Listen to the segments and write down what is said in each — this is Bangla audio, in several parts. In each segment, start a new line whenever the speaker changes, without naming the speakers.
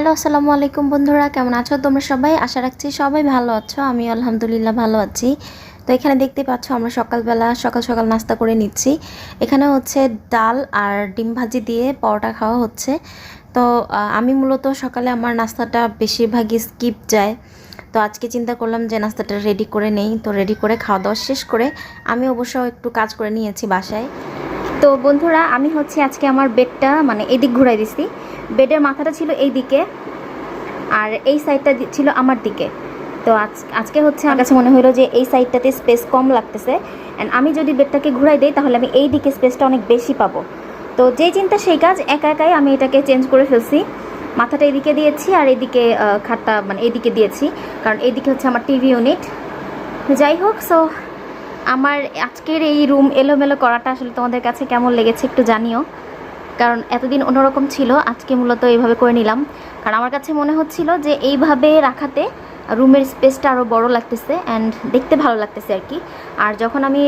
হ্যালো, আসসালামু আলাইকুম বন্ধুরা, কেমন আছো? তোমরা সবাই? আশা রাখছি সবাই ভালো আছো। আমি আলহামদুলিল্লাহ ভালো আছি। তো এখানে দেখতে পাচ্ছ, আমরা সকালবেলা সকাল সকাল নাস্তা করে নিচ্ছি। এখানে হচ্ছে ডাল আর ডিম ভাজি দিয়ে পরোটা খাওয়া হচ্ছে। তো আমি মূলত সকালে আমার নাস্তাটা বেশিরভাগই স্কিপ যায়। তো আজকে চিন্তা করলাম যে নাস্তাটা রেডি করে নেই। তো রেডি করে খাওয়া দাওয়া শেষ করে আমি অবশ্য একটু কাজ করে নিয়েছি বাসায়। তো বন্ধুরা, আমি হচ্ছে আজকে আমার বেডটা মানে এদিক ঘুরাই দিছি। বেডের মাথাটা ছিল এই দিকে আর এই সাইডটা ছিল আমার দিকে। তো আজ আজকে হচ্ছে আমার কাছে মনে হলো যে এই সাইডটাতে স্পেস কম লাগতেছে অ্যান্ড আমি যদি বেডটাকে ঘুরাই দিই, তাহলে আমি এই দিকে স্পেসটা অনেক বেশি পাবো। তো যে চিন্তা সেই কাজ, একা একাই আমি এটাকে চেঞ্জ করে ফেলছি। মাথাটা এদিকে দিয়েছি আর এদিকে খাটটা মানে এদিকে দিয়েছি। কারণ এদিকে হচ্ছে আমার টিভি ইউনিট যাই হোক সো আমার আজকের এই রুম এলোমেলো করাটা আসলে তোমাদের কাছে কেমন লেগেছে একটু জানিও। কারণ এতদিন অন্যরকম ছিল, আজকে মূলত এইভাবে করে নিলাম। কারণ আমার কাছে মনে হচ্ছিল যে এইভাবে রাখাতে রুমের স্পেসটা আরও বড় লাগতেছে অ্যান্ড দেখতে ভালো লাগতেছে আর কি। আর যখন আমি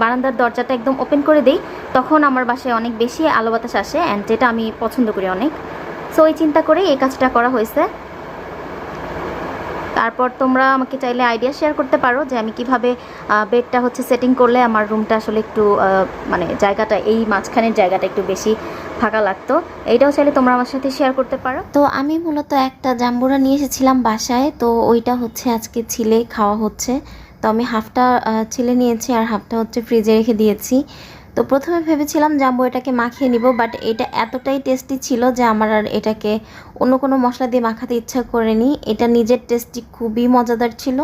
বারান্দার দরজাটা একদম ওপেন করে দিই, তখন আমার বাসায় অনেক বেশি আলো বাতাস আসে অ্যান্ড যেটা আমি পছন্দ করি অনেক। সো এই চিন্তা করেই এই কাজটা করা হয়েছে। তারপর তোমরা আমাকে চাইলে আইডিয়া শেয়ার করতে পারো যে আমি কীভাবে বেডটা হচ্ছে সেটিং করলে আমার রুমটা আসলে একটু মানে জায়গাটা, এই মাঝখানের জায়গাটা একটু বেশি ফাঁকা লাগতো। এইটাও চাইলে তোমরা আমার সাথে শেয়ার করতে পারো। তো আমি মূলত একটা জাম্বুরা নিয়ে এসেছিলাম বাসায়। তো ওইটা হচ্ছে আজকে ছিলে খাওয়া হচ্ছে। তো আমি হাফটা ছিলে নিয়েছি আর হাফটা হচ্ছে ফ্রিজে রেখে দিয়েছি। তো প্রথমে ভেবেছিলাম জাম্বু এটাকে মাখিয়ে নিব বাট এটা এতটাই টেস্টি ছিল যে আমার আর এটাকে অন্য কোনো মশলা দিয়ে মাখাতে ইচ্ছা করেনি। এটা নিজের টেস্টি খুবই মজাদার ছিল।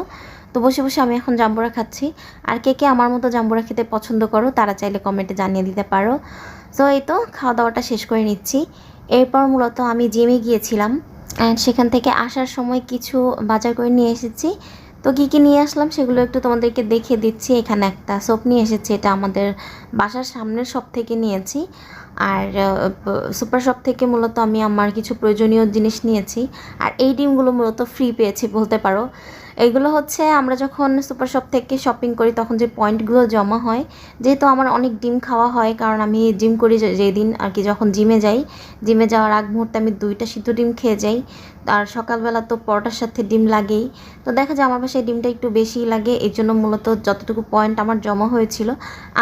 তো বসে বসে আমি এখন জাম্বুরা খাচ্ছি। আর কে কে আমার মতো জাম্বুরা খেতে পছন্দ করো, তারা চাইলে কমেন্টে জানিয়ে দিতে পারো। তো এই তো খাওয়া দাওয়াটা শেষ করে নিচ্ছি। এরপর মূলত আমি জিমে গিয়েছিলাম। অ্যান্ড সেখান থেকে আসার সময় কিছু বাজার করে নিয়ে এসেছি। তো কী কী নিয়ে আসলাম সেগুলো একটু তোমাদেরকে দেখে দিচ্ছি। এখানে একটা সোপ নিয়ে এসেছি, এটা আমাদের বাসার সামনের সব থেকে নিয়েছি। আর সুপার শপ থেকে মূলত আমি আমার কিছু প্রয়োজনীয় জিনিস নিয়েছি। আর এই ডিমগুলো মূলত ফ্রি পেয়েছি বলতে পারো। এইগুলো হচ্ছে আমরা যখন সুপার শপ থেকে শপিং করি, তখন যে পয়েন্টগুলো জমা হয়, যেহেতু আমার অনেক ডিম খাওয়া হয়, কারণ আমি জিম করি যে- যেই দিন আর কি যখন জিমে যাই জিমে যাওয়ার আগ মুহূর্তে আমি দুইটা সিদ্ধ ডিম খেয়ে যাই, আর সকালবেলা তো পরোটার সাথে ডিম লাগেই। তো দেখা যায় আমার বাসায় ডিমটা একটু বেশিই লাগে এই জন্য মূলত যতটুকু পয়েন্ট আমার জমা হয়েছিল,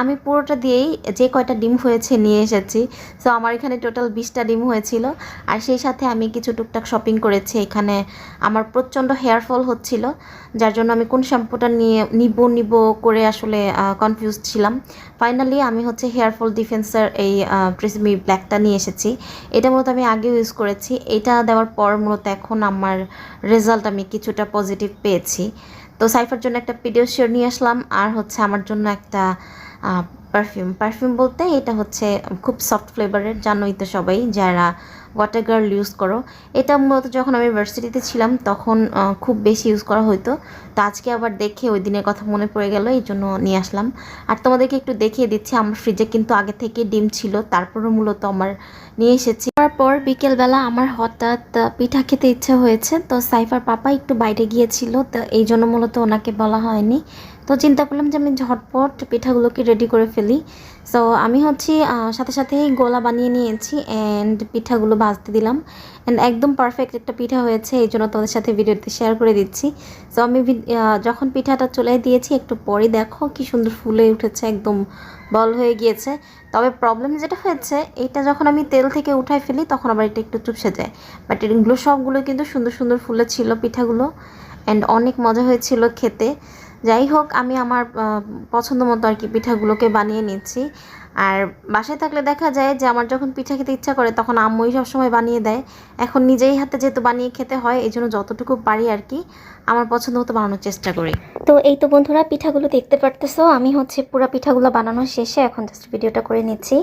আমি পুরোটা দিয়েই যে কয়টা ডিম হয়েছে নিয়ে এসেছি। সো আমার এখানে টোটাল বিশটা ডিম হয়েছিল, আর সেই সাথে আমি কিছু টুকটাক শপিং করেছি, এখানে আমার প্রচণ্ড হেয়ার ফল হচ্ছিল। যার জন্য আমি কোন শ্যাম্পুটা নিয়ে নিব নিব করে আসলে কনফিউজ ছিলাম। ফাইনালি আমি হচ্ছে হেয়ার ফল ডিফেন্সার এই প্রেসমি ব্ল্যাকটা নিয়ে এসেছি। এটা মূলত আমি আগেও ইউজ করেছি। এটা দেওয়ার পর মূলত এখন আমার রেজাল্ট আমি কিছুটা পজিটিভ পেয়েছি। তো সাইফার জন্য একটা পিডিওশিওর নিয়ে আসলাম। আর হচ্ছে আমার জন্য একটা পারফিউম পারফিউম বলতে এটা হচ্ছে খুব সফট ফ্লেভারের জানোই তো সবাই, যারা ওয়াটার গার্ল ইউজ করো। এটা মূলত যখন আমি ভার্সিটিতে ছিলাম, তখন খুব বেশি ইউজ করা হতো তো আজকে আবার দেখে ওই দিনের কথা মনে পড়ে গেল এই জন্য নিয়ে আসলাম। আর তোমাদেরকে একটু দেখিয়ে দিচ্ছি, আমার ফ্রিজে কিন্তু আগে থেকে ডিম ছিল তারপরে মূলত আমার নিয়ে এসেছি। তারপর বিকেলবেলা আমার হঠাৎ পিঠা খেতে ইচ্ছা হয়েছে, তো সাইফার পাপা একটু বাইরে গিয়েছিল, তো এই জন্য মূলত ওনাকে বলা হয়নি। তো চিন্তা করলাম যে আমি ঝটপট পিঠাগুলোকে রেডি করে ফেলি। সো আমি হচ্ছে সাথে সাথেই গোলা বানিয়ে নিয়েছি অ্যান্ড পিঠাগুলো ভাজতে দিলাম। অ্যান্ড একদম পারফেক্ট একটা পিঠা হয়েছে, এই জন্য তোমাদের সাথে ভিডিওতে শেয়ার করে দিচ্ছি। সো আমি যখন পিঠাটা চলে দিয়েছি, একটু পরে দেখো কি সুন্দর ফুলে উঠেছে, একদম বল হয়ে গিয়েছে। তবে প্রবলেম যেটা হয়েছে, এটা যখন আমি তেল থেকে উঠাই ফেলি, তখন আবার এটা একটু চুপসে যায়। বাট এগুলো সবগুলো কিন্তু সুন্দর সুন্দর ফুলে ছিল পিঠাগুলো। অ্যান্ড অনেক মজা হয়েছিল খেতে। যাই হোক, আমি আমার পছন্দ মতো আর কি পিঠাগুলোকে বানিয়ে নিচ্ছি। আর বাসায় থাকলে দেখা যায় যে আমার যখন পিঠা খেতে ইচ্ছা করে, তখন আম্মুই সবসময় বানিয়ে দেয়। এখন নিজেই হাতে যেহেতু বানিয়ে খেতে হয় এই জন্য যতটুকু পারি আর কি, আমার পছন্দ মতো বানানোর চেষ্টা করি। তো এই তো বন্ধুরা, পিঠাগুলো দেখতে পারতেছো। আমি হচ্ছে পুরো পিঠাগুলো বানানো শেষে এখন জাস্ট ভিডিওটা করে নিচ্ছি।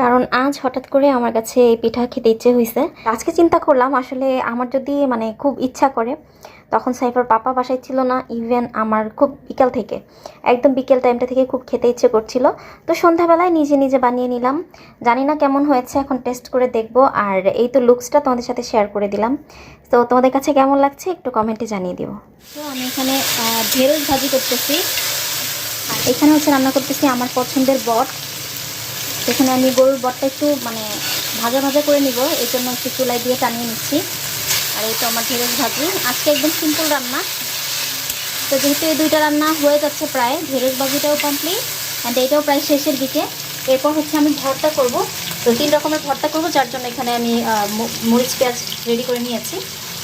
কারণ আজ হঠাৎ করে আমার কাছে এই পিঠা খেতে ইচ্ছে হয়েছে আজকে চিন্তা করলাম, আসলে আমার যদি মানে খুব ইচ্ছা করে তখন সাইফার পাপা বাসায় ছিল না, ইভেন আমার খুব বিকাল থেকে। একদম বিকেল টাইমটা থেকে খুব খেতে ইচ্ছে করছিল। তো সন্ধ্যাবেলায় নিজে নিজে বানিয়ে নিলাম। জানি না কেমন হয়েছে, এখন টেস্ট করে দেখব। আর এই তো লুকসটা তোমাদের সাথে শেয়ার করে দিলাম। তো তোমাদের কাছে কেমন লাগছে একটু কমেন্টে জানিয়ে দিও। তো আমি এখানে ঢেঁড়স ভাজি করতেছি। এখানে হচ্ছে রান্না করতেছি আমার পছন্দের বট। এখানে আমি গরুর বটটা একটু মানে ভাজা ভাজা করে নিব। এই জন্য একটু চুলাই দিয়ে টানিয়ে নিচ্ছি। আর এই তো আমার ঢেঁড়স ভাজি। আজকে একদম সিম্পল রান্না। তো যেহেতু এই দুইটা রান্না হয়ে যাচ্ছে প্রায়, ঢেঁড়স ভাজিটাও কমপ্লিট অ্যান্ড এইটাও প্রায় শেষের দিকে। এরপর হচ্ছে আমি ভর্তা করব। তো তিন রকমের ভর্তা করব, যার জন্য এখানে আমি মরিচ পেঁয়াজ রেডি করে নিয়েছি।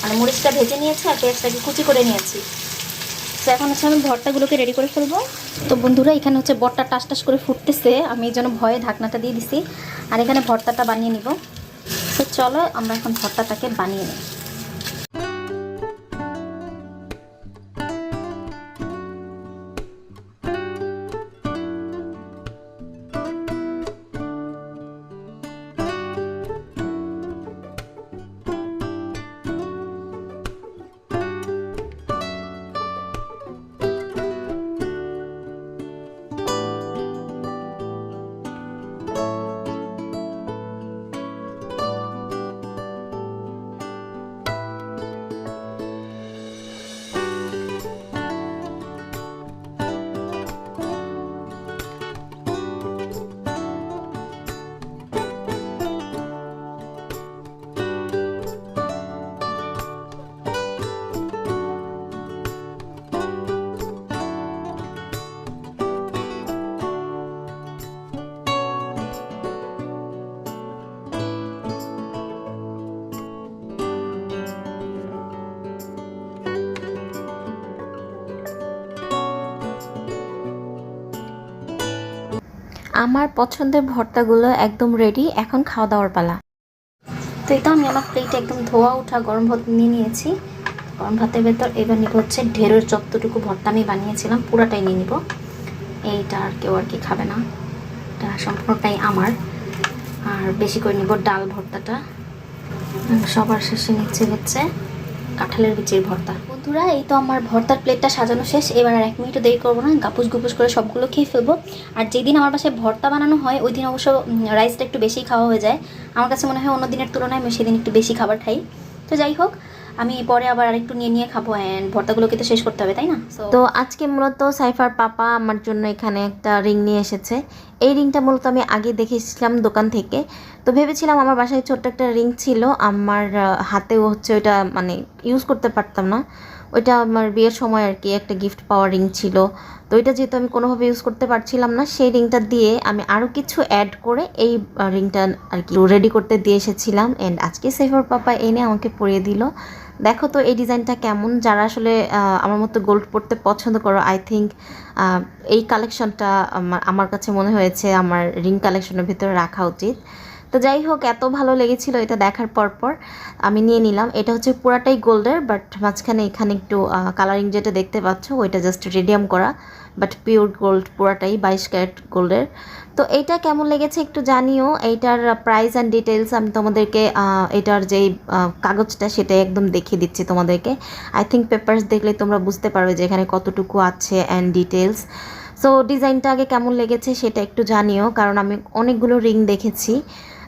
মানে মরিচটা ভেজে নিয়েছি আর পেঁয়াজটাকে কুচি করে নিয়েছি। তো এখন হচ্ছে আমি ভর্তাগুলোকে রেডি করে ফেলব। তো বন্ধুরা, এখানে হচ্ছে বটটা টাস টাস করে ফুটতেছে। আমি এই জন্য ভয়ে ঢাকনাটা দিয়ে দিছি। আর এখানে ভর্তাটা বানিয়ে নিব। তো চলো আমরা এখন ভর্তাটাকে বানিয়ে নিই। আমার পছন্দের ভর্তাগুলো একদম রেডি এখন খাওয়া দাওয়ার পালা। তো তো আমি আমার প্লেটে একদম ধোয়া ওঠা গরম ভাত নিয়ে নিয়েছি। গরম ভাতের ভেতর এবার নিব হচ্ছে ঢেঁড়ের যতটুকু ভর্তা আমি বানিয়েছিলাম, পুরাটাই নিয়ে নিব। এইটা আর কেউ আর কি খাবে না। এটা সম্পূর্ণটাই আমার। আর বেশি করে নিব ডাল ভর্তাটা। সবার শেষে নিচ্ছে হচ্ছে কাঁঠালের বিচির ভর্তা। বন্ধুরা, এই তো আমার ভর্তার প্লেটটা সাজানো শেষ। এবার আর এক মিনিটও দেরি করব না। গাপুস গুপুস করে সবগুলো খেয়ে ফেলব। আর যেদিন আমার বাসায় ভর্তা বানানো হয়, ওই দিন অবশ্য রাইসটা একটু বেশি খাওয়া হয়ে যায়। আমার কাছে মনে হয় অন্য দিনের তুলনায় আমি সেদিন একটু বেশি খাবার খাই। তো যাই হোক আমি পরে আবার আরেকটু নিয়ে নিয়ে খাব অ্যান্ড ভর্তাগুলোকে তো শেষ করতে হবে, তাই না? তো আজকে মূলত সাইফার পাপা আমার জন্য এখানে একটা রিং নিয়ে এসেছে। এই রিংটা মূলত আমি আগে দেখেছিলাম দোকান থেকে। তো ভেবেছিলাম আমার বাসায় ছোট্ট একটা রিং ছিল, আমার হাতেও হচ্ছে ওইটা মানে ইউজ করতে পারতাম না। ওইটা আমার বিয়ের সময় আর কি একটা গিফট পাওয়ার রিং ছিল। তো ওইটা যেহেতু আমি কোনোভাবে ইউজ করতে পারছিলাম না, সেই রিংটা দিয়ে আমি আরও কিছু অ্যাড করে এই রিংটা আর কি রেডি করতে দিয়ে এসেছিলাম। অ্যান্ড আজকে সেফার পাপা এনে আমাকে পরিয়ে দিল। দেখো তো এই ডিজাইনটা কেমন? যারা আসলে আমার মতো গোল্ড পরতে পছন্দ করো আই থিঙ্ক এই কালেকশনটা আমার আমার কাছে মনে হয়েছে আমার রিং কালেকশনের ভিতরে রাখা উচিত। তো যাই হোক, এত ভালো লেগেছিল এটা দেখার পর পর। আমি নিয়ে নিলাম। এটা হচ্ছে পুরাটাই গোল্ডের বাট মাঝখানে এখানে একটু কালারিং যেটা দেখতে পাচ্ছ, ওইটা জাস্ট রেডিয়াম করা। বাট পিওর গোল্ড পুরাটাই বাইশ ক্যারেট গোল্ডের। তো এইটা কেমন লেগেছে একটু জানিও। এইটার প্রাইস অ্যান্ড ডিটেলস আমি তোমাদেরকে এটার যেই কাগজটা সেটা একদম দেখিয়ে দিচ্ছি তোমাদেরকে। আই থিঙ্ক পেপার্স দেখলে তোমরা বুঝতে পারবে যে এখানে কতটুকু আছে অ্যান্ড ডিটেলস সো ডিজাইনটা আগে কেমন লেগেছে সেটা একটু জানিও, কারণ আমি অনেকগুলো রিং দেখেছি।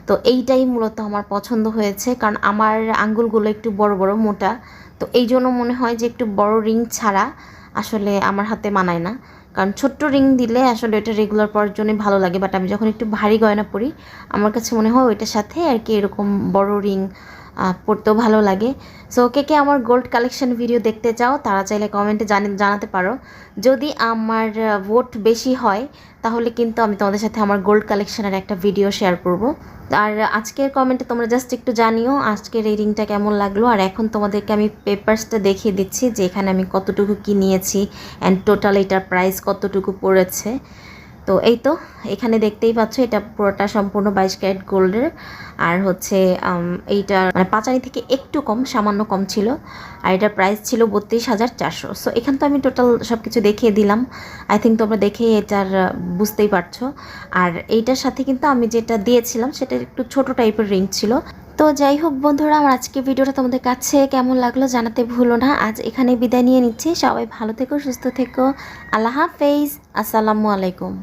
তো এইটাই মূলত আমার পছন্দ হয়েছে, কারণ আমার আঙ্গুলগুলো একটু বড় বড় মোটা। তো এই জন্য মনে হয় যে একটু বড় রিং ছাড়া আসলে আমার হাতে মানায় না। কারণ ছোট্ট রিং দিলে আসলে ওইটা রেগুলার পরার জন্যই ভালো লাগে বাট আমি যখন একটু ভারী গয়না পরি, আমার কাছে মনে হয় ওইটার সাথে আর কি এরকম বড় রিং পরতেও ভালো লাগে। সো কে কে আমার গোল্ড কালেকশন ভিডিও দেখতে চাও, তারা চাইলে কমেন্টে জানি, জানাতে পারো। যদি আমার ভোট বেশি হয়, তাহলে কিন্তু আমি তোমাদের সাথে আমার গোল্ড কালেকশনের একটা ভিডিও শেয়ার করব। আর আজকের কমেন্টে তোমরা জাস্ট একটু জানিও, আজকের রিংটা কেমন লাগল, আর এখন তোমাদেরকে আমি পেপার্সটা দেখিয়ে দিচ্ছি যে এখানে আমি কতটুকু কি নিয়েছি অ্যান্ড টোটাল এটার প্রাইস কতটুকু পড়েছে। তো এই তো এখানে দেখতেই পাচ্ছ এটা পুরোটা সম্পূর্ণ বাইশ ক্যারেট গোল্ডের। আর হচ্ছে এইটা মানে পাঁচানি থেকে একটু কম, সামান্য কম ছিল। আর এটার প্রাইস ছিল বত্রিশ হাজার চারশো। সো এখান তো আমি টোটাল সব কিছু দেখিয়ে দিলাম। আই থিঙ্ক তোমরা দেখে এটার বুঝতেই পারছ। আর এইটার সাথে কিন্তু আমি যেটা দিয়েছিলাম, সেটা একটু ছোট টাইপের রিং ছিল। তো যাই হোক বন্ধুরা, আমার আজকে ভিডিওটা তোমাদের কাছে কেমন লাগল জানাতে ভুলো না। আজ এখানে বিদায় নিয়ে নিচ্ছি। সবাই ভালো থেকো, সুস্থ থেকো। আল্লাহ হাফেজ। আসসালামু আলাইকুম।